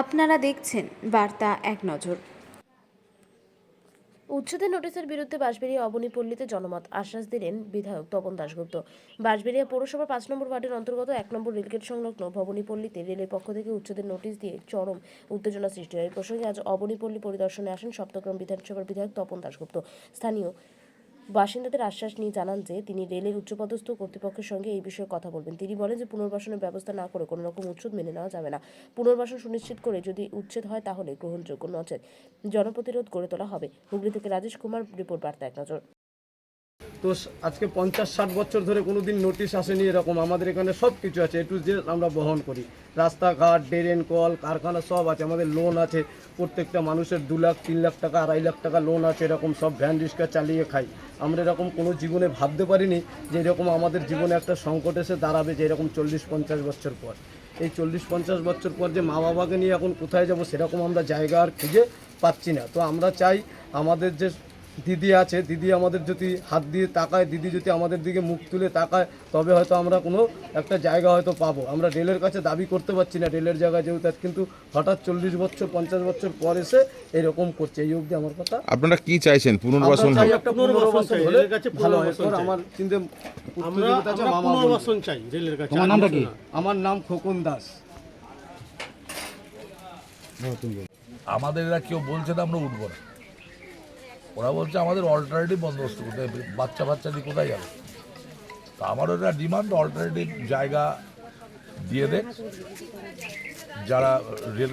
আপনারা দেখছেন বার্তা এক নজর। উচ্ছেদের নোটিশের বিরুদ্ধে বাঁশবেড়িয়া অবনীপল্লীতে জনমত আশ্বাস দিলেন বিধায়ক তপন দাশগুপ্ত। বাঁশবেড়িয়া পৌরসভা পাঁচ নম্বর ওয়ার্ডের অন্তর্গত এক নম্বর রেলগেট সংলগ্ন ভবনীপল্লীতে রেলের পক্ষ থেকে উচ্ছেদের নোটিশ দিয়ে চরম উত্তেজনা সৃষ্টি হয়। এই প্রসঙ্গে আজ অবনীপল্লী পরিদর্শনে আসেন সপ্তগ্রাম বিধানসভার বিধায়ক তপন দাশগুপ্ত। স্থানীয় বাসিন্দাদের আশ্বাস নিয়ে জানান যে, তিনি রেলের উচ্চপদস্থ কর্তৃপক্ষের সঙ্গে এই বিষয়ে কথা বলবেন। তিনি বলেন যে, পুনর্বাসনের ব্যবস্থা না করে কোনো রকম উচ্ছেদ মেনে নেওয়া যাবে না। পুনর্বাসন সুনিশ্চিত করে যদি উচ্ছেদ হয়, তাহলে গ্রহণযোগ্য নচেত জনপ্রতিরোধ গড়ে তোলা হবে। হুগলি থেকে রাজেশ কুমার, রিপোর্ট বার্তা এক নজর। তো আজকে পঞ্চাশ, ষাট বছর ধরে কোনো দিন নোটিশ আসেনি এরকম। আমাদের এখানে সব কিছু আছে। এ টু জেড আমরা বহন করি। রাস্তাঘাট, ড্রেন, কল, কারখানা সব আছে। আমাদের লোন আছে। প্রত্যেকটা মানুষের দু লাখ, তিন লাখ টাকা, আড়াই লাখ টাকা লোন আছে। এরকম সব ভ্যান রিক্সা চালিয়ে খাই। আমরা এরকম কোনো জীবনে ভাবতে পারিনি যে এরকম আমাদের জীবনে একটা সংকট এসে দাঁড়াবে যে এরকম চল্লিশ, পঞ্চাশ বছর পর। এই চল্লিশ, পঞ্চাশ বছর পর যে মা বাবাকে নিয়ে এখন কোথায় যাব, সেরকম আমরা জায়গা আর খুঁজে পাচ্ছি না। তো আমরা চাই আমাদের যে দিদি আছে দিদি আমাদের যদি হাত দিয়ে তাকায় দিদি যদি আমাদের দিকে মুখ তুলে তাকায় তবে হয়তো আমরা কোনো একটা জায়গা হয়তো পাবো। আমরা রেলের কাছে দাবি করতে পারছি না রেলের জায়গায় যেহেতু কিন্তু হঠাৎ চল্লিশ বছর পঞ্চাশ বছর পর এসে এরকম করছে। এই অবধি আমার কথা। আপনারা কি চাইছেন? পুনর্বাসন হলে ভালো হয়। পুনর্বাসন এরপর চাই। আমার কিন্তু আমরা। পুনর্বাসন চাই রেলের কাছে। নামটা কি? আমার নাম খোকন দাস। আমাদের এরা কেউ বলছে না আমরা উঠবো না। ওরা বলছে আমাদের অল্টারনেটিভ বন্দোবস্ত করতে। বাচ্চা বাচ্চা দিয়ে কোথায় যাবে তা আমারও একটা ডিমান্ড অল্টারনেটিভ জায়গা দিয়ে দেন। যারা রেল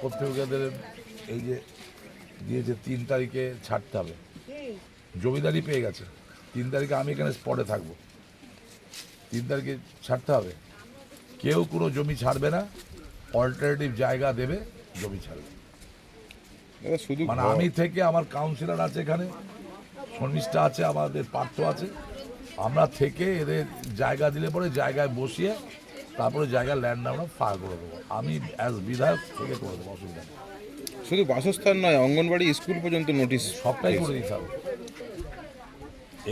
কর্তৃপক্ষদের এই যে দিয়েছে তিন তারিখে ছাড়তে হবে। জমিদারি পেয়ে গেছে। তিন তারিখে আমি এখানে স্পটে থাকব। তিন তারিখে ছাড়তে হবে। কেউ কোনো জমি ছাড়বে না। অল্টারনেটিভ জায়গা দেবে, জমি ছাড়বে। শুধু মানে আমি থেকে আমার কাউন্সিলর আছে এখানে শর্মিষ্ঠা আছে আমাদের পার্থ আছে। আমরা থেকে এদের জায়গা দিলে পরে জায়গায় বসিয়ে তারপরে জায়গার ল্যান্ড আমরা ফায়ার করে দেবো। আমি অ্যাজ বিধায়ক থেকে করে দেবো অসুবিধা নেই। শুধু বাসস্থান নয় অঙ্গনবাড়ি স্কুল পর্যন্ত নোটিশ সবটাই করে দিতে হবে।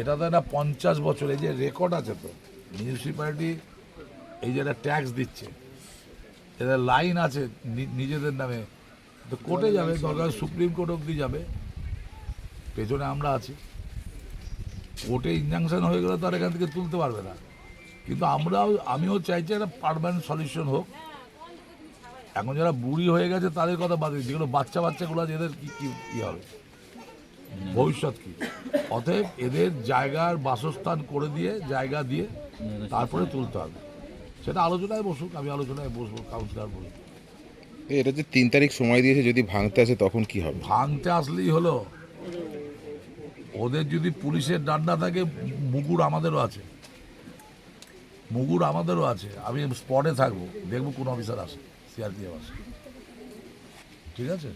এটা তো একটা পঞ্চাশ বছর এই যে রেকর্ড আছে তো মিউনিসিপ্যালিটি এই যে একটা ট্যাক্স দিচ্ছে এদের লাইন আছে নিজেদের নামে তো কোর্টে যাবে দরকার সুপ্রিম কোর্ট অব্দি যাবে। পেছনে আমরা আছি। কোর্টে ইনজাংশন হয়ে গেলে তো আর এখান থেকে তুলতে পারবে না। কিন্তু আমরাও, আমিও চাইছি একটা পারমানেন্ট সলিউশন হোক। এখন যারা বুড়ি হয়ে গেছে, তাদের কথা বাদ যেগুলো বাচ্চা বাচ্চাগুলো আছে, এদের কী কী কি হবে? ভবিষ্যৎ কি? অতএব এদের জায়গার বাসস্থান করে দিয়ে, জায়গা দিয়ে তারপরে তুলতে হবে। সেটা আলোচনায় বসুক, আমি আলোচনায় বসবো কাউন্সিলর বলব এটা যে তিন তারিখ সময় দিয়েছে, যদি ভাঙতে আসে তখন কি হবে? ভাঙতে আসলেই হলো। ওদের যদি পুলিশের ডান্ডা থাকে, মুগুর আমাদেরও আছে। মুগুর আমাদেরও আছে। আমি স্পটে থাকব। দেখব কোন অফিসার আসে সিআরপিএফ আসে। ঠিক আছে?